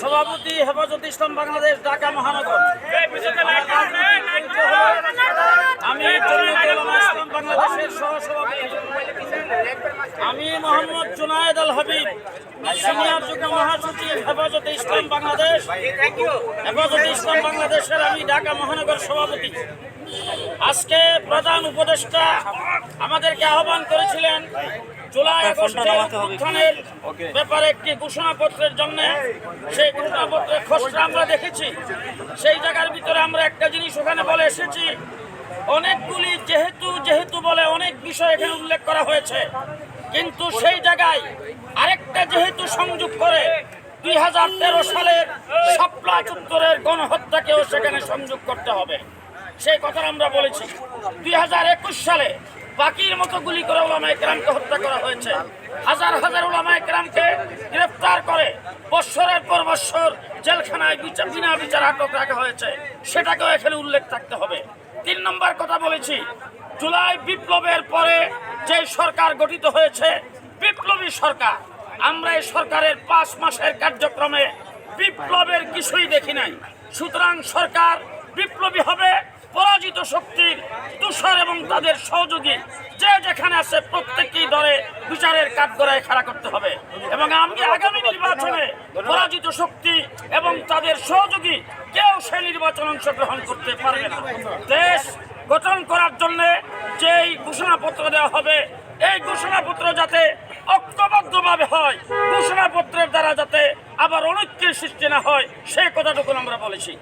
সভাপতি হেফাজত ইসলাম বাংলাদেশ ঢাকা মহানগর আমি জমিয়তুল উলামা ইসলাম বাংলাদেশের সহসভাপতি আমি মোহাম্মদ জুনায়েদ আল হাবিব সিনিয়র যুগ্ম মহাসচিব হেফাজত ইসলাম বাংলাদেশ। হেফাজত ইসলাম বাংলাদেশের আমি ঢাকা মহানগর সভাপতি। আজকে প্রধান উপদেষ্টা আমাদেরকে আহ্বান করেছিলেন জুলাই আগস্টের ব্যাপারে একটি ঘোষণাপত্রের জন্য। সেই ঘোষণাপত্রের খসড়া আমরা দেখেছি। সেই জায়গার ভিতরে আমরা একটা জিনিস ওখানে বলে এসেছি। অনেকগুলি যেহেতু যেহেতু বলে অনেক বিষয় এখানে উল্লেখ করা হয়েছে। কিন্তু সেই জায়গায় আরেকটা যেহেতু সংযোগ করে, দুই হাজার তেরো সালের শাপলা চত্বরের গণহত্যাকেও সেখানে সংযোগ করতে হবে। সেই কথা আমরা বলেছি। দুই হাজার একুশ সালে বাকির মতো গুলি করে ওলামা একরামকে হত্যা করা হয়েছে। হাজার হাজার ওলামা একরামকে গ্রেফতার করে বৎসরের পর বৎসর জেলখানায় বিচার বিনা বিচার আটক রাখা হয়েছে। সেটাকেও এখানে উল্লেখ থাকতে হবে। তিন নম্বর কথা বলেছি, জুলাই বিপ্লবের পরে যে সরকার গঠিত হয়েছে, বিপ্লবী সরকার, আমরা এই সরকারের পাঁচ মাসের কার্যক্রমে বিপ্লবের কিছুই দেখি নাই। সুতরাং সরকার বিপ্লবী হবে, পরাজিত শক্তির তুষার এবং তাদের সহযোগী যে যেখানে আছে প্রত্যেককেই ধরে বিচারের কাঠগড়ায় খাড়া করতে হবে। এবং আমি আগামী নির্বাচনে পরাজিত শক্তি এবং তাদের সহযোগী কেউ সেই নির্বাচন অংশগ্রহণ করতে পারবে না। দেশ গঠন করার জন্য যেই ঘোষণাপত্র দেওয়া হবে, এই ঘোষণাপত্র যাতে ঐক্যবদ্ধভাবে হয়, ঘোষণাপত্রের দ্বারা যাতে আবার অনৈক্যের সৃষ্টি না হয় সেই কথাটুকু আমরা বলেছি।